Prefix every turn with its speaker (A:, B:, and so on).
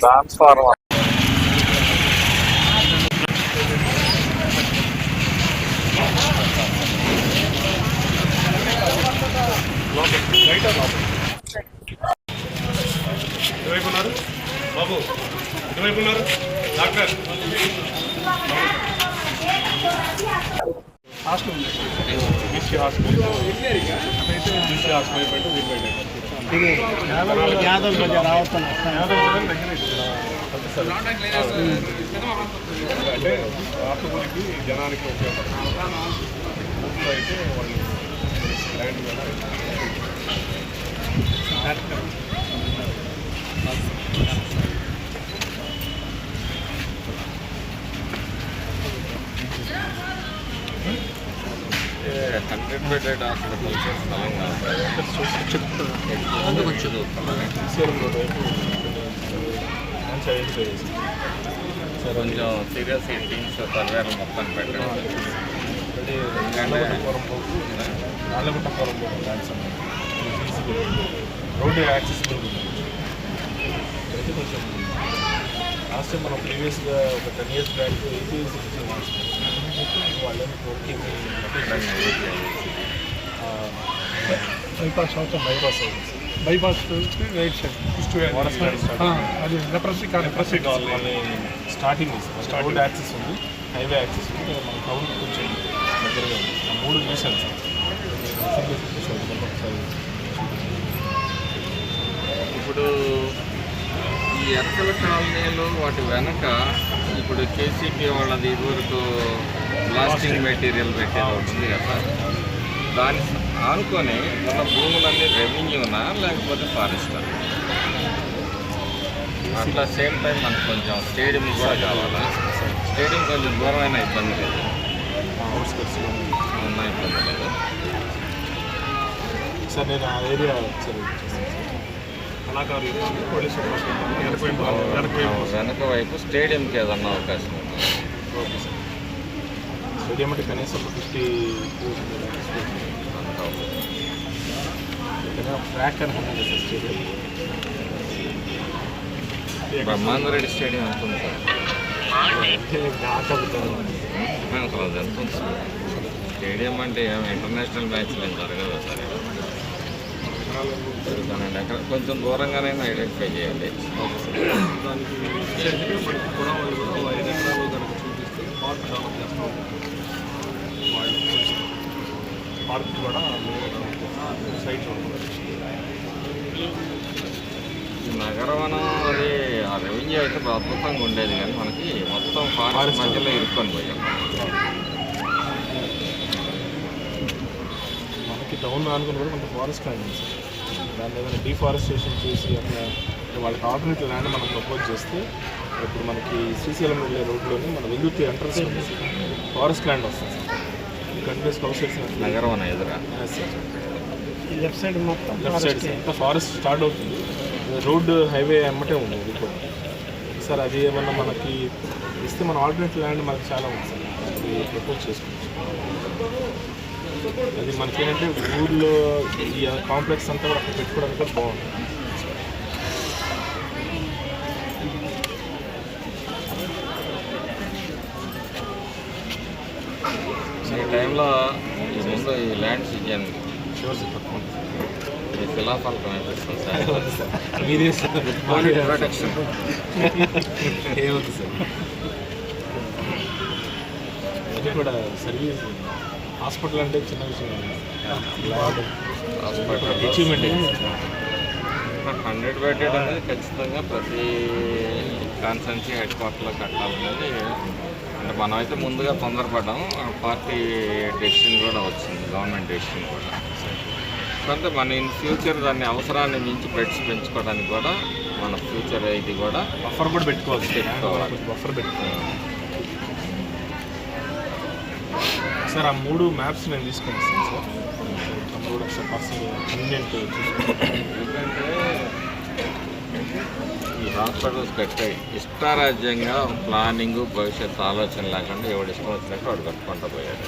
A: Transformer
B: ఇటువైపు ఉన్నారు బాబు ఇటువైపు ఉన్నారు డాక్టర్ హాస్టల్. ఉంది బీసీ హాస్టల్ అదైతే బీసీ హాస్టల్. అయిపోయింది వీళ్ళు పెట్టారు
C: ఇది యాదవ్ కొంచెం రావుతున్నా
B: అంటే ఆకుకూరికి జనానికి ఉపయోగపడుతుంది అయితే వాళ్ళు ల్యాండ్ కదా
A: హండ్రెడ్ హాస్పిటల్స్ కొంచెం సీరియస్ టీమ్స్ సర్వేలు మొత్తం పెట్టడం
B: అంటే నాళ్ళగుట్టపురం పోకు నాళ్ళగుట్టపురం రోడ్ యాక్సెసిబుల్ అయితే కొంచెం లాస్ట్ టైం మనం ప్రీవియస్గా ఒక టెన్ ఇయర్స్ బ్యాక్ ఏపీ వాళ్ళని ఓకే
C: బైపాస్ అవుతాం
B: బైపాస్
C: బైపాస్ రైట్ సైడ్ అది leprosy
B: colony. Starting road access ఉంది. హైవే యాక్సెస్ ఉంది. మన టౌన్ కొంచెం దగ్గరగా ఉంది. మూడు చూశాను సార్.
A: ఇప్పుడు ఈ ఎరకల కాలనీలో వాటి వెనక ఇప్పుడు కేసీపీ వాళ్ళది ఇదివరకు ప్లాస్టింగ్ మెటీరియల్ పెట్టేది ఒకటి ఉంది కదా దాని ఆనుకొని ఉన్న భూములన్నీ రెవెన్యూనా లేకపోతే ఫారెస్ట్? అట్లా సేమ్ టైం మనకు కొంచెం స్టేడియం కూడా కావాలా? స్టేడియం కొంచెం దూరమైన ఇబ్బంది లేదు. ఉన్న ఇబ్బంది లేదు.
B: సార్ నేను ఆ ఏరియా
A: వెనక వైపు స్టేడియంకి ఏదన్నా అవకాశం
B: స్టేడియం అంటే కనీసం ఫిఫ్టీ
A: బ్రహ్మాందరెడ్డి స్టేడియం ఎంత ఉంది సార్? అసలు అది ఎంత ఉంది సార్ స్టేడియం అంటే ఏం ఇంటర్నేషనల్ మ్యాచ్లు ఏం జరగదు సార్ జరుగుతానండి. అక్కడ కొంచెం దూరంగానే ఐడెంటిఫై
B: మనకి కూడా వాళ్ళు కనుక చూపిస్తే వాళ్ళు పార్క్ కూడా సైట్
A: నగరవనం అది ఆ రెవెన్యూ అయితే అద్భుతంగా ఉండేది కానీ మనకి మొత్తం ఫారెస్ట్. మధ్యలో ఇరుక్కొని పోయాం.
B: మనకి టౌన్ అనుకుని కూడా కొంత ఫారెస్ట్ ఉంది సార్. దాన్ని ఏదైనా డిఫారెస్టేషన్ చేసి అట్లా అంటే వాళ్ళకి ఆల్టర్నేటివ్ ల్యాండ్ మనం ప్రపోజ్ చేస్తే ఇప్పుడు మనకి శ్రీశైలం వెళ్ళే రోడ్లోని మన వెల్లుర్తి ఎంట్రన్స్ ఫారెస్ట్ ల్యాండ్ వస్తుంది సార్. కంటిన్యూస్ హౌస్
A: నగరవనం ఎదురా?
C: లెఫ్ట్ సైడ్ మొత్తం
B: లెఫ్ట్ సైడ్ అంతా ఫారెస్ట్ స్టార్ట్ అవుతుంది. రోడ్ హైవే అమ్మటే ఉంది ఇది కూడా సార్ అది ఏమన్నా మనకి ఇస్తే మన ఆల్టర్నేట్ ల్యాండ్ మనకి చాలా ఉంది సార్. అది ప్రపోజ్ చేసుకోవచ్చు. అది మనకి ఏంటంటే ఊర్లో ఈ కాంప్లెక్స్ అంతా కూడా అక్కడ పెట్టుకోవడానికి కూడా బాగుంటుంది.
A: టైంలో ఈ ముందు ఈ ల్యాండ్స్ ఇచ్చాను ఈ శిలాఫలకం అనిపిస్తుంది సార్. ప్రొటెక్షన్
B: ఏముంది సార్. అది కూడా సర్వీస్. హాస్పిటల్ అంటే చిన్న విషయం.
A: హాస్పిటల్
B: అచీవ్మెంట్
A: హండ్రెడ్ బెడెడ్ అనేది ఖచ్చితంగా ప్రతి కాన్సెన్సీ హెడ్ క్వార్టర్లో కట్టాలనేది అంటే మనమైతే ముందుగా తొందరపడ్డాం ఆ పార్టీ డెసిషన్ కూడా వచ్చింది గవర్నమెంట్ డెసిషన్ కూడా. అంటే మన ఇన్ ఫ్యూచర్ దాన్ని అవసరాన్ని మించి బెడ్స్ పెంచుకోవడానికి కూడా మన ఫ్యూచర్ ఇది కూడా
B: బఫర్ కూడా పెట్టుకోవాలి.
A: పెట్టుకోవాలి.
B: బఫర్ పెట్టుకోవాలి. సార్ ఆ మూడు మ్యాప్స్ నేను తీసుకొని వస్తాను సార్ ఒకసారి పర్సనల్ కన్వీనియంట్ చూసుకుంటాను
A: ఎందుకంటే హాస్పిటల్స్ కట్టాయి ఇష్టారాజ్యంగా ప్లానింగ్ భవిష్యత్ ఆలోచన లేకుండా ఎవడు ఇష్టం వచ్చినట్టు వాడు కట్టుకుంటూ పోయాడు.